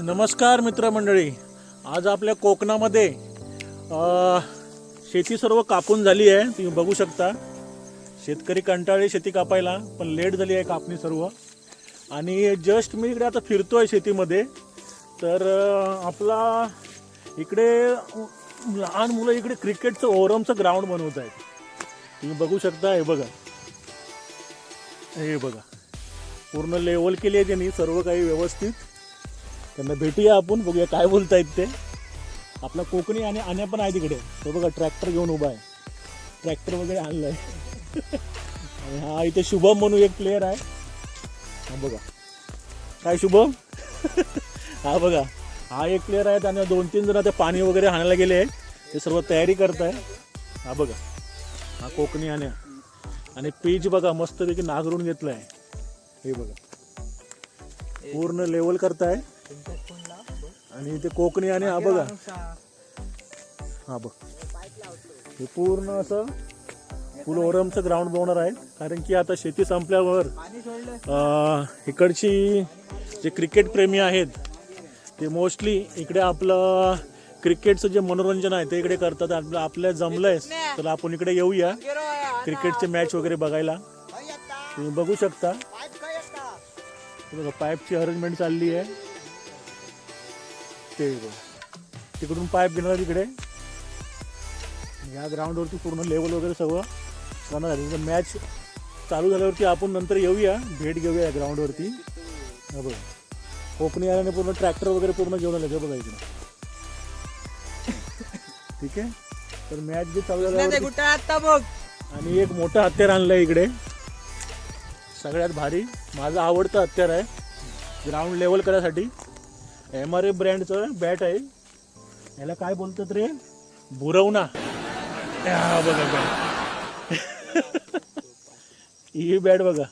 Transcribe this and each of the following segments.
नमस्कार मित्रमंडळी. आज आपल्या कोकणामध्ये शेती सर्व कापून झाली आहे. तुम्ही बघू शकता. शेतकरी कंटाळले शेती कापायला पण लेट झाली आहे कापणी सर्व. आणि जस्ट मी इकडे आता फिरतो आहे शेतीमध्ये. तर आपला इकडे लहान मुलं इकडे क्रिकेटचं ओरमचं ग्राउंड बनवत आहेत. तुम्ही बघू शकता हे बघा. हे बघा. पूर्ण लेवल केली आहे त्यांनी सर्व काही व्यवस्थित. त्यांना भेटूया आपण बघूया काय बोलतायत ते. आपला कोकणी आणि आण्या पण आहे तिकडे तो बघा ट्रॅक्टर घेऊन उभा आहे. ट्रॅक्टर वगैरे आणलाय. आणि हा इथे शुभम म्हणून एक प्लेअर आहे. हा बघा. काय शुभम? हा बघा. हा एक प्लेअर आहे आणि दोन तीन जण ते पाणी वगैरे आणायला गेले. आहेत ते सर्व तयारी करत आहे हा बघा. हा कोकणी आण्या. आणि पीच बघा मस्तपैकी नागरून घेतलाय. हे बघा. पूर्ण लेवल करताय. आणि ते कोकणी आणि हा बघा. हा बघ. हे पूर्ण असं फुल ओरमचं ग्राउंड बनवणार आहे कारण की आता शेती संपल्यावर इकडची जे क्रिकेट प्रेमी आहेत ते मोस्टली इकडे आपलं क्रिकेटचं जे मनोरंजन आहे ते इकडे करतात. आपलं आपल्या जमलंय तर आपण इकडे येऊया. क्रिकेटचे मॅच वगैरे बघायला. तुम्ही बघू शकता. बघा पाईपची अरेंजमेंट चालली आहे. ते. तिकडून पाईप घेणार तिकडे. या ग्राउंडवरती पूर्ण लेवल वगैरे सगळं होणार आहे. मॅच चालू झाल्यावरती आपण नंतर येऊया. भेट घेऊया या ग्राउंडवरती हा बघा. कोकणी आल्याने पूर्ण ट्रॅक्टर वगैरे पूर्ण घेऊन आले. बघा इकडे. ठीक आहे? तर मॅच जे चालू बघ. आणि एक मोठं हत्यार आणलंय इकडे. सगळ्यात भारी. माझं आवडतं हत्यार आहे. ग्राउंड लेवल करायसाठी. एम आर एफ ब्रँडचं बॅट आहे. याला काय बोलतात रे? बुरवणा हा बघा बॅट ही बॅट बघा.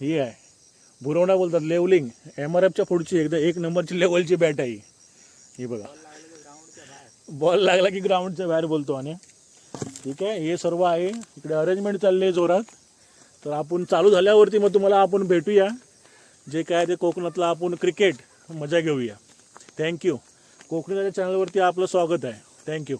ही आहे. बुरवणा बोलतात लेवलिंग. एम आर एफच्या पुढची एकदा एक नंबरची लेवलची बॅट आहे ही. ही बघा. बॉल लागला की ग्राउंडच्या बाहेर बोलतो आणि ठीक आहे हे सर्व आहे. इकडे अरेंजमेंट चालली आहे जोरात. तर आपण चालू झाल्यावरती मग तुम्हाला आपण भेटूया. जे काय ते कोकणातलं आपण क्रिकेट मजा घेऊया. थँक्यू कोकणाच्या चॅनलवरती आपलं स्वागत आहे. थँक्यू